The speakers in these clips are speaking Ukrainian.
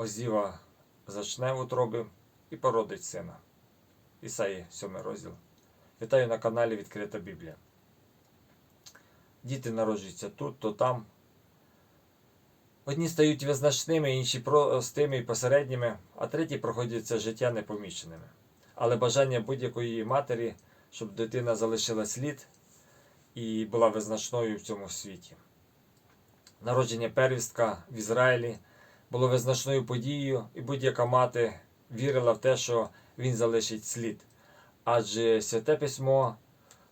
Озіва зачне в утробі і породить сина. Ісаї 7 розділ. Вітаю на каналі Відкрита Біблія. Діти народжуються тут, то там. Одні стають визначними, інші простими і посередніми, а треті проходять це життя непоміченими. Але бажання будь-якої матері, щоб дитина залишила слід і була визначною в цьому світі. Народження первістка в Ізраїлі було визначною подією, і будь-яка мати вірила в те, що він залишить слід. Адже святе письмо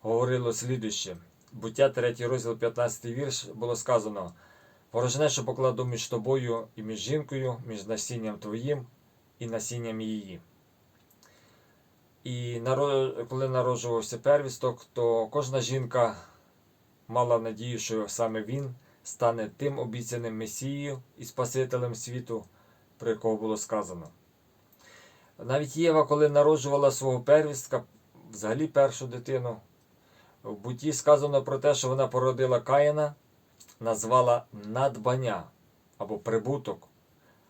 говорило слідуще. Буття 3 розділ 15 вірш було сказано: Порожнечу покладу між тобою і між жінкою, між насінням твоїм і насінням її. І коли народжувався первісток, то кожна жінка мала надію, що саме він стане тим обіцяним Месією і Спасителем світу, про якого було сказано. Навіть Єва, коли народжувала свого первістка, взагалі першу дитину, в буті сказано про те, що вона породила Каїна, назвала надбання або прибуток,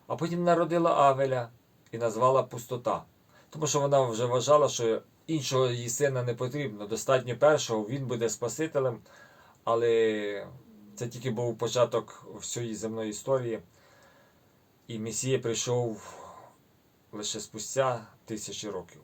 а потім народила Авеля і назвала пустота. Тому що вона вже вважала, що іншого її сина не потрібно. Достатньо першого, він буде Спасителем, але це тільки був початок всієї земної історії. І Месія прийшов лише спустя тисячі років.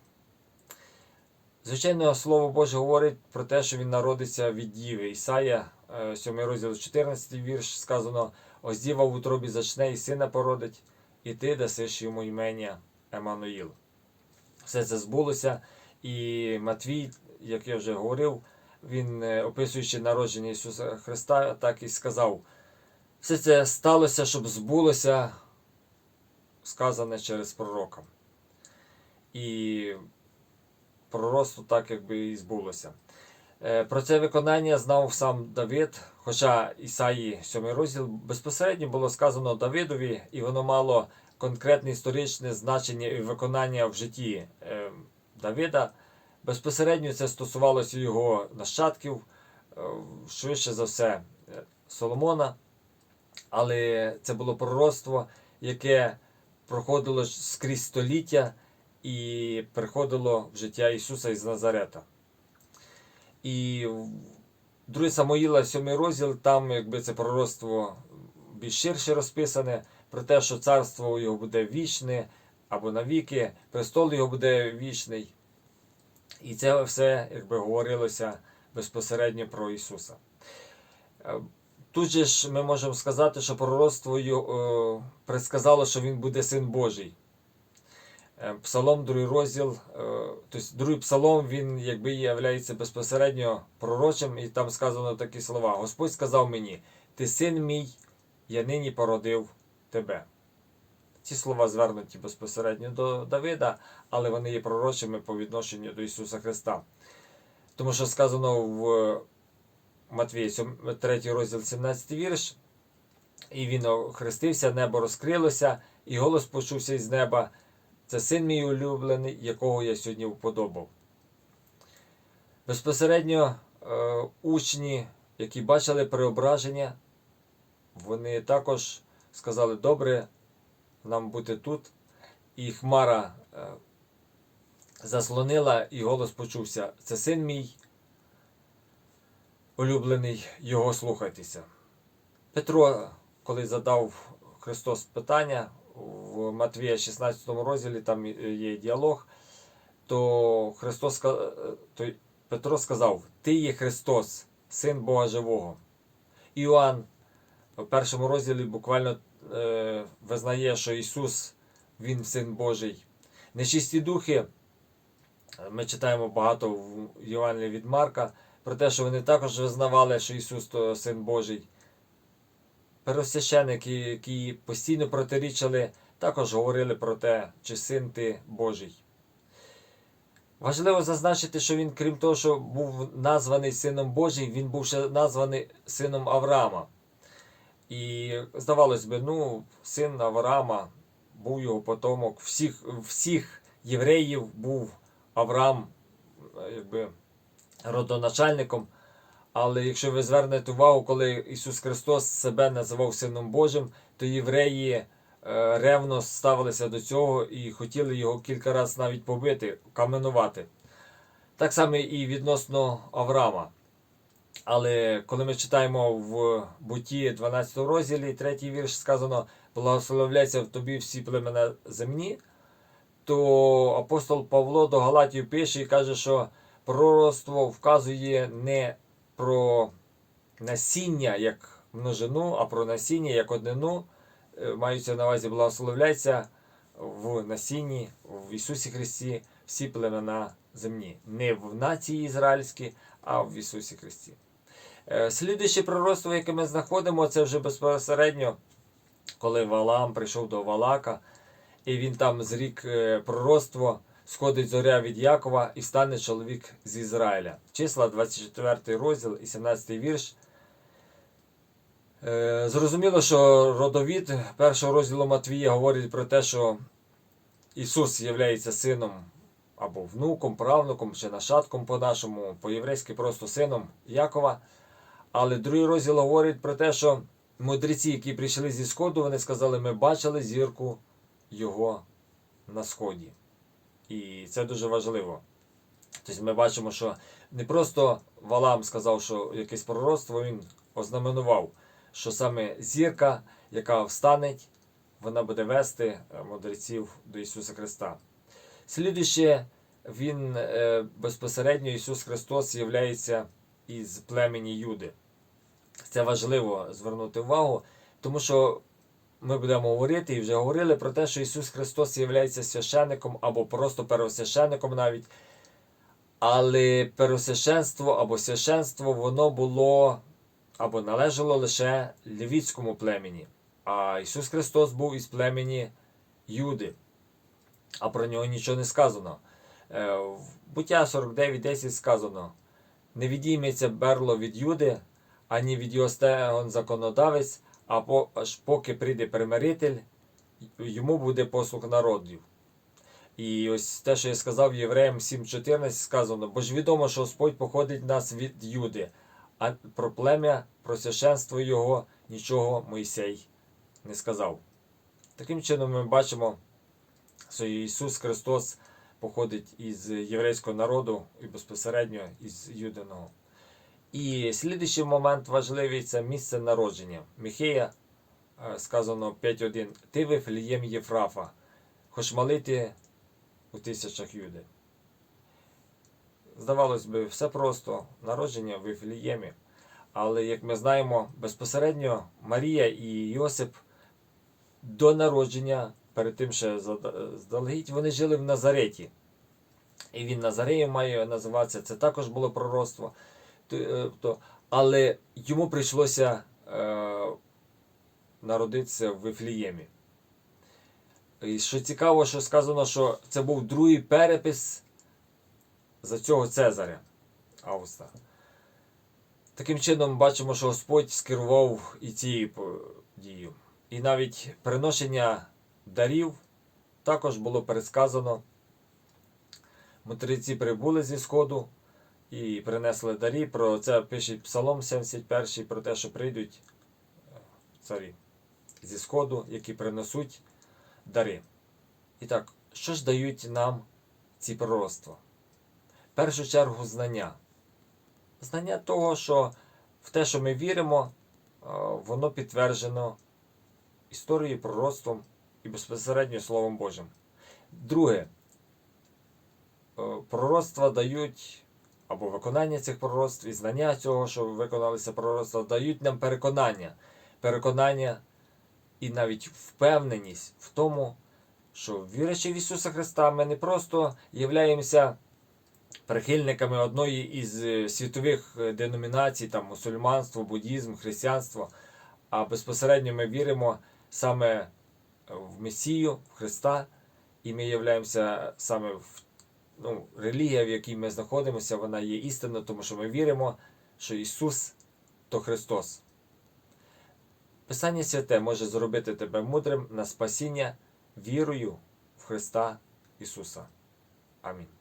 Звичайно, Слово Боже говорить про те, що він народиться від Діви. Ісая, е, 7 розділ 14 вірш, сказано: Ось діва в утробі зачне і сина породить, і ти дасиш йому імення Еммануїл. Все це збулося, і Матвій, як я вже говорив, він, е, описуючи народження Ісуса Христа, так і сказав: все це сталося, щоб збулося сказане через пророка. І пророцтво так якби і збулося. Е, Про це виконання знав сам Давид, хоча Ісаї 7 розділ безпосередньо було сказано Давидові, і воно мало конкретне історичне значення і виконання в житті е, Давида. Безпосередньо це стосувалося його нащадків, е, швидше за все, е, Соломона. Але це було пророцтво, яке проходило скрізь століття і приходило в життя Ісуса із Назарета. І в 2 Самоїла, 7 розділ, там якби це пророцтво більш ширше розписане, про те, що царство його буде вічне або навіки, престол його буде вічний. І це все якби говорилося безпосередньо про Ісуса. Е, Тут же ж ми можемо сказати, що пророцтво е, предсказало, що він буде син Божий. Е, Псалом, другий розділ, тобто другий псалом, він якби є безпосередньо пророчим, і там сказано такі слова: Господь сказав мені: Ти син мій, я нині породив тебе. Ці слова звернуті безпосередньо до Давида, але вони є пророчими по відношенню до Ісуса Христа. Тому що сказано в Матвія 3 розділ 17 вірш, і він охрестився, небо розкрилося, і голос почувся із неба. Це син мій улюблений, якого я сьогодні вподобав. Безпосередньо е, учні, які бачили преображення, вони також сказали, добре нам бути тут. І Хмара е, заслонила, і голос почувся: Це син мій улюблений, його слухайтеся. Петро, коли задав Христос питання в Матвія 16 розділі, там є діалог, то Христос то Петро сказав: Ти є Христос, син Бога Живого. Іоанн в першому розділі буквально е, визнає, що Ісус Він син Божий. Нечисті духи, ми читаємо багато в Євангелії від Марка про те, що вони також визнавали, що Ісус то син Божий. Первосвященники, які постійно протирічили, також говорили про те, чи син ти Божий. Важливо зазначити, що він, крім того, що був названий Сином Божий, він був ще названий сином Авраама. І здавалось би, ну, син Авраама був його потомок. Всіх, всіх євреїв був Авраам, якби родоначальником. Але якщо ви звернете увагу, коли Ісус Христос себе називав Сином Божим, то євреї е, ревно ставилися до цього і хотіли його кілька разів навіть побити, каменувати. Так само і відносно Авраама. Але коли ми читаємо в Буті 12 розділі, 3 вірш сказано: благословляйся в тобі всі племена земні, то апостол Павло до Галатів пише і каже, що пророцтво вказує не про насіння як множину, а про насіння як однину. Е, Маються на увазі благословляйся в насінні, в Ісусі Христі всі племена земні. Не в нації ізраїльській, а в Ісусі Христі. Е, Слідуюче пророцтво, яке ми знаходимо, це вже безпосередньо, коли Валаам прийшов до Валака, і він там зрік е, пророцтво, сходить зоря від Якова і стане чоловік з Ізраїля. Числа 24 розділ і 17 вірш. Е, Зрозуміло, що родовід першого розділу Матвія говорить про те, що Ісус є сином або внуком, правнуком чи нащадком по-нашому, по-єврейськи просто сином Якова. Але другий розділ говорить про те, що мудреці, які прийшли зі сходу, вони сказали, ми бачили зірку його на сході. І це дуже важливо. Тобто ми бачимо, що не просто Валам сказав, що якесь пророцтво він ознаменував, що саме зірка, яка встане, вона буде вести е, мудреців до Ісуса Христа. Слідуще, він е, безпосередньо Ісус Христос являється із племені Юди. Це важливо звернути увагу, тому що ми будемо говорити і вже говорили про те, що Ісус Христос є священником або просто первосвященником навіть. Але первосвященство або священство воно було або належало лише левіцькому племені. А Ісус Христос був із племені Юди, а про нього нічого не сказано. Е, В буття 49.10 сказано: не відійметься берло від Юди, ані від його законодавець, аж поки прийде примиритель, йому буде послуг народів. І ось те, що я сказав євреям 7.14, сказано, бо ж відомо, що Господь походить нас від Юди, а про плем'я, про священство його нічого Мойсей не сказав. Таким чином ми бачимо, що Ісус Христос походить із єврейського народу і безпосередньо із Юдиного. І слідуючий момент важливий це місце народження. Міхея е, сказано 5.1. Ти Вифлієм Єфрафа, хоч малити у тисячах юди. Здавалось би, все просто народження в Вифліємі. Але, як ми знаємо, безпосередньо Марія і Йосип до народження, перед тим ще заздалегідь, вони жили в Назареті. І він Назареєм має називатися. Це також було пророцтво. Т- то, але йому прийшлося е, народитися в Вифліємі. І що цікаво, що сказано, що це був другий перепис за цього Цезаря Августа. Таким чином, бачимо, що Господь скерував і цією подією. І навіть приношення дарів також було пересказано. Мудреці прибули зі Сходу і принесли дарі. Про це пише Псалом 71 про те, що прийдуть е, царі зі Сходу, які принесуть дари. І так, що ж дають нам ці пророцтва? В першу чергу знання. Знання того, що в те, що ми віримо, е, воно підтверджено історією, пророцтвом і безпосередньо Словом Божим. Друге, е, пророцтва дають, або виконання цих пророцтв і знання цього, що виконалися пророцтва, дають нам переконання. Переконання і навіть впевненість в тому, що вірячи в Ісуса Христа, ми не просто являємося прихильниками одної із е, світових е, деномінацій, там мусульманство, буддізм, християнство, а безпосередньо ми віримо саме в Месію, в Христа, і ми являємося саме в ну, релігія, в якій ми знаходимося, вона є істинна, тому що ми віримо, що Ісус то Христос. Писання святе може зробити тебе мудрим на спасіння вірою в Христа Ісуса. Амінь.